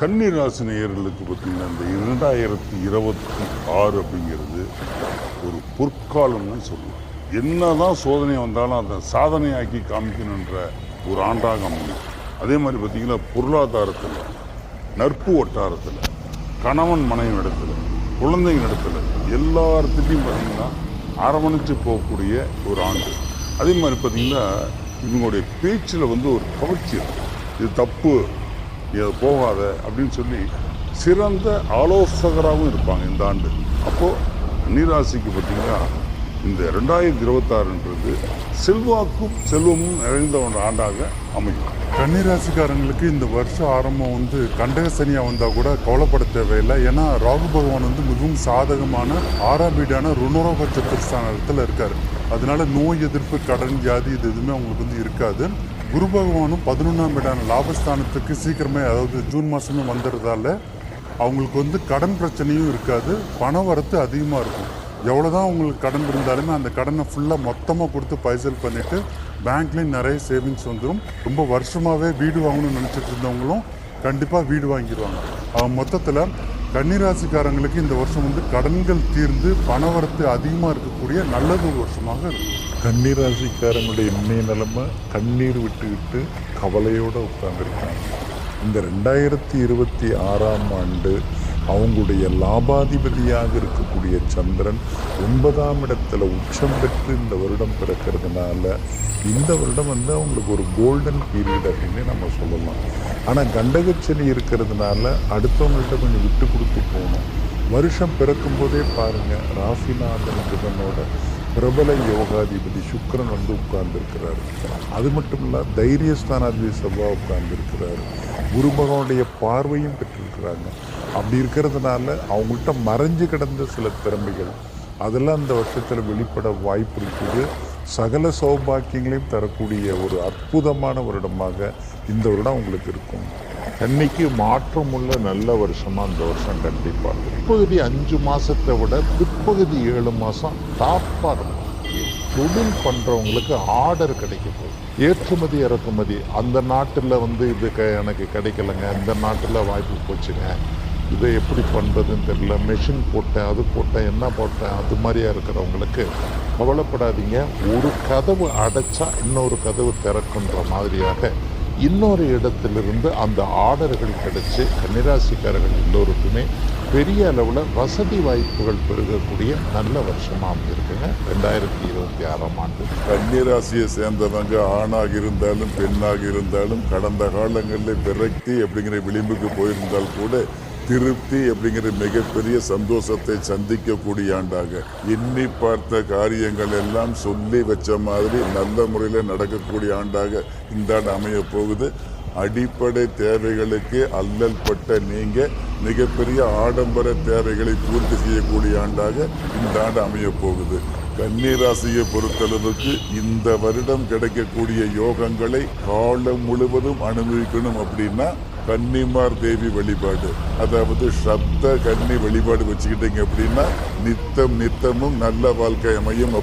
கண்ணீர் ஆசினியர்களுக்கு நேயர்களுக்கு பார்த்தீங்கன்னா இந்த இரண்டாயிரத்தி இருபத்தி ஆறு அப்படிங்கிறது ஒரு பொற்காலம்னு சொல்லுவோம் என்ன தான் சோதனை வந்தாலும் அதை சாதனையாக்கி காமிக்கணுன்ற ஒரு ஆண்டாக அமையும். அதே மாதிரி பார்த்தீங்கன்னா பொருளாதாரத்தில் நட்பு வட்டாரத்தில் கணவன் மனைவி இடத்துல குழந்தைங்க இடத்துல எல்லாத்துலேயும் பார்த்தீங்கன்னா அரவணைச்சு போகக்கூடிய ஒரு ஆண்டு. அதே மாதிரி பார்த்தீங்கன்னா இவங்களுடைய பேச்சில் வந்து ஒரு கவர்ச்சி இருக்கும் இது தப்பு இதை போகாத அப்படின்னு சொல்லி சிறந்த ஆலோசகராகவும் இருப்பாங்க இந்த ஆண்டு. அப்போது நீராசிக்கு பார்த்திங்கன்னா இந்த ரெண்டாயிரத்தி இருபத்தாறுன்றது செல்வாக்கும் செல்வமும் நிறைந்த ஒரு ஆண்டாக அமையும். கன்னிராசிக்காரங்களுக்கு இந்த வருஷம் ஆரம்பம் வந்து கண்டக சனியாக வந்தால் கூட கவலைப்பட தேவையில்லை. ஏன்னா ராகு பகவான் வந்து மிகவும் சாதகமான ஆறாம் வீடான ருணரோக சத்துர்ஸ்தானத்தில் இருக்கார். அதனால நோய் எதிர்ப்பு கடன் வியாதி இது எதுவுமே அவங்களுக்கு வந்து இருக்காது. குரு பகவானும் பதினொன்றாம் வீடான லாபஸ்தானத்துக்கு சீக்கிரமே அதாவது ஜூன் மாதமே வந்துடுறதால அவங்களுக்கு வந்து கடன் பிரச்சனையும் இருக்காது பண வரத்து அதிகமாக இருக்கும். எவ்வளோ தான் உங்களுக்கு கடன் இருந்தாலுமே அந்த கடனை ஃபுல்லாக மொத்தமாக கொடுத்து பைசல் பண்ணிவிட்டு பேங்க்லேயும் நிறைய சேவிங்ஸ் வந்துடும் ரொம்ப வருஷமாகவே வீடு வாங்கணும்னு நினச்சிட்டு இருந்தவங்களும் கண்டிப்பாக வீடு வாங்கிடுவாங்க அவன் மொத்தத்தில் கன்னிராசிக்காரங்களுக்கு இந்த வருஷம் வந்து கடன்கள் தீர்ந்து பணவரத்து அதிகமாக இருக்கக்கூடிய நல்லது ஒரு வருஷமாக இருக்கும் கன்னிராசிக்காரங்களுடைய இன்னைய நிலைமை கண்ணீர் விட்டுக்கிட்டு கவலையோடு உட்கார்ந்துருக்காங்க இந்த ரெண்டாயிரத்தி இருபத்தி ஆறாம் ஆண்டு அவங்களுடைய லாபாதிபதியாக இருக்கக்கூடிய சந்திரன் ஒன்பதாம் இடத்துல உச்சம் பெற்று இந்த வருடம் பிறக்கிறதுனால இந்த வருடம் வந்து அவங்களுக்கு ஒரு கோல்டன் பீரியட் அப்படின்னு நம்ம சொல்லலாம். ஆனால் கண்டகச்சனி இருக்கிறதுனால அடுத்தவங்கள்ட்ட கொஞ்சம் விட்டு கொடுத்து போகணும். வருஷம் பிறக்கும் போதே பாருங்க ராசிநாதன் புதனோட பிரபல யோகாதிபதி சுக்கரன் வந்து உட்கார்ந்துருக்கிறார். அது மட்டும் இல்ல தைரியஸ்தானாதிபதி செவ்வாய் உட்கார்ந்துருக்கிறார். குரு பகவானுடைய பார்வையும் பெற்றிருக்கிறாங்க. அப்படி இருக்கிறதுனால அவங்கள்ட்ட மறைஞ்சு கிடந்த சில திறமைகள் அதெல்லாம் இந்த வருஷத்தில் வெளிப்பட வாய்ப்பு இருக்குது. சகல சௌபாக்கியங்களையும் தரக்கூடிய ஒரு அற்புதமான வருடமாக இந்த வருடம் உங்களுக்கு இருக்கும். கன்னிக்கு மாற்றமுள்ள நல்ல வருஷமாக இந்த வருஷம் கண்டிப்பாக பிற்பகுதி அஞ்சு மாதத்தை விட பிற்பகுதி ஏழு மாதம் டாப்பாக இருக்கும். தொழில் பண்ணுறவங்களுக்கு ஆர்டர் கிடைக்க போகுது ஏற்றுமதி இறக்குமதி. அந்த நாட்டில் வந்து இது க எனக்கு கிடைக்கலங்க. இந்த நாட்டில் வாய்ப்பு போச்சுங்க. இதை எப்படி பண்ணுறதுன்னு தெரியல. மெஷின் போட்டேன் அது போட்டேன் என்ன போட்டேன் அது மாதிரியா இருக்கிறவங்களுக்கு கவலைப்படாதீங்க. ஒரு கதவு அடைச்சா இன்னொரு கதவு திறக்குன்ற மாதிரியாக இன்னொரு இடத்திலிருந்து அந்த ஆர்டர்கள் கிடைச்சி கன்னிராசிக்காரர்கள் எல்லோருக்குமே பெரிய அளவில் வசதி வாய்ப்புகள் பெருகக்கூடிய நல்ல வருஷமாக அமைஞ்சிருக்குங்க ரெண்டாயிரத்தி இருபத்தி ஆறாம் ஆண்டு. கன்னிராசியை சேர்ந்தவங்க ஆணாக இருந்தாலும் பெண்ணாக இருந்தாலும் கடந்த காலங்களில் விரக்தி அப்படிங்கிற விளிம்புக்கு போயிருந்தால் கூட திருப்தி அப்படிங்கிற மிகப்பெரிய சந்தோஷத்தை சந்திக்கக்கூடிய ஆண்டாக. எண்ணி பார்த்த காரியங்கள் எல்லாம் சொல்லி வச்ச மாதிரி நல்ல முறையில் நடக்கக்கூடிய ஆண்டாக இந்த ஆண்டு அமைய போகுது. அடிப்படை தேவைகளுக்கு அல்லல் பட்ட நீங்க மிகப்பெரிய ஆடம்பர தேவைகளை பூர்த்தி செய்யக்கூடிய ஆண்டாக இந்த ஆண்டு அமைய போகுது. கன்னிராசியை பொறுத்தளவுக்கு இந்த வருடம் கிடைக்கக்கூடிய யோகங்களை காலம் முழுவதும் அனுபவிக்கணும் அப்படின்னா கன்னிமார் தேவி வழிபாடு. அதாவது சப்த கன்னி வழிபாடு வச்சுக்கிட்டீங்க அப்படின்னா நித்தம் நித்தமும் நல்ல வாழ்க்கை அமையும்.